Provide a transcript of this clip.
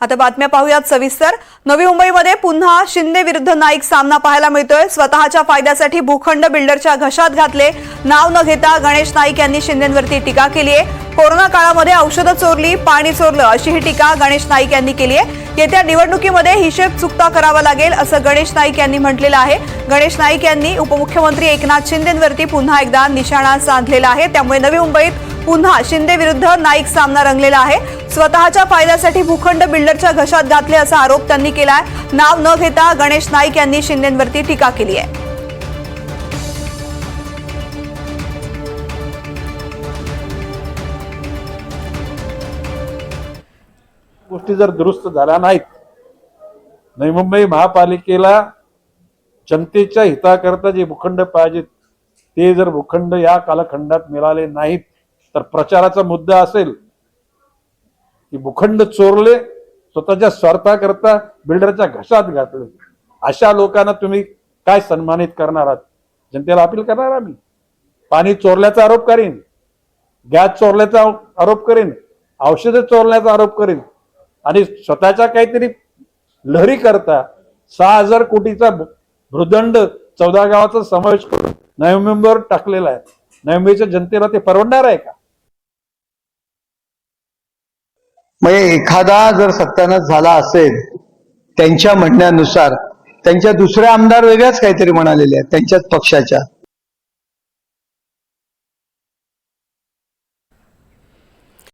आता बातम्या पाहूयात सविस्तर. नवी मुंबईमध्ये पुन्हा शिंदे विरुद्ध नाईक सामना पाहायला मिळतोय. स्वतःच्या फायद्यासाठी भूखंड बिल्डरच्या घशात घातले. नाव न घेता गणेश नाईक यांनी शिंदेवरती टीका केली आहे. कोरोना काळामध्ये औषधं चोरली पाणी चोरलं अशी ही टीका गणेश नाईक यांनी केली आहे. येत्या निवडणुकीमध्ये हिशेब चुकता करावा लागेल असं गणेश नाईक यांनी म्हटलेलं आहे. गणेश नाईक यांनी उपमुख्यमंत्री एकनाथ शिंदेवरती पुन्हा एकदा निशाणा साधलेला आहे. त्यामुळे नवी मुंबईत पुन्हा शिंदे विरुद्ध नाईक सामना रंगलेला आहे. स्वतःच्या फायद्यासाठी भूखंड बिल्डरच्या घशात घातले असा आरोप त्यांनी केलाय. नाव न घेता गणेश नाईक यांनी शिंदेवरती टीका केली आहे. गोष्टी जर दुरुस्त झाल्या नाहीत नवी मुंबई महापालिकेला जनतेच्या हिताकरता जे भूखंड पाहिजेत ते जर भूखंड या कालखंडात मिळाले नाहीत तर प्रचाराचा मुद्दा असेल की भूखंड चोरले स्वतःच्या स्वार्थाकरता बिल्डरच्या घशात घातले. अशा लोकांना तुम्ही काय सन्मानित करणार आहात? जनतेला अपील करणार आम्ही. पाणी चोरल्याचा आरोप करीन गॅस चोरल्याचा आरोप करीन औषधं चोरल्याचा आरोप करीन आणि स्वतःच्या काहीतरी लहरी करता सहा हजार कोटीचा भृदंड चौदा गावाचा समावेश करून नोव्हेंबर टाकलेला आहे. नोव्हेंबरच्या जनतेला ते परवडणार आहे का? म्हणजे एखादा जर सत्यानाश झाला असेल त्यांच्या म्हणण्यानुसार त्यांच्या दुसऱ्या आमदार वेगळ्याच काहीतरी म्हणालेल्या आहेत त्यांच्याच पक्षाच्या.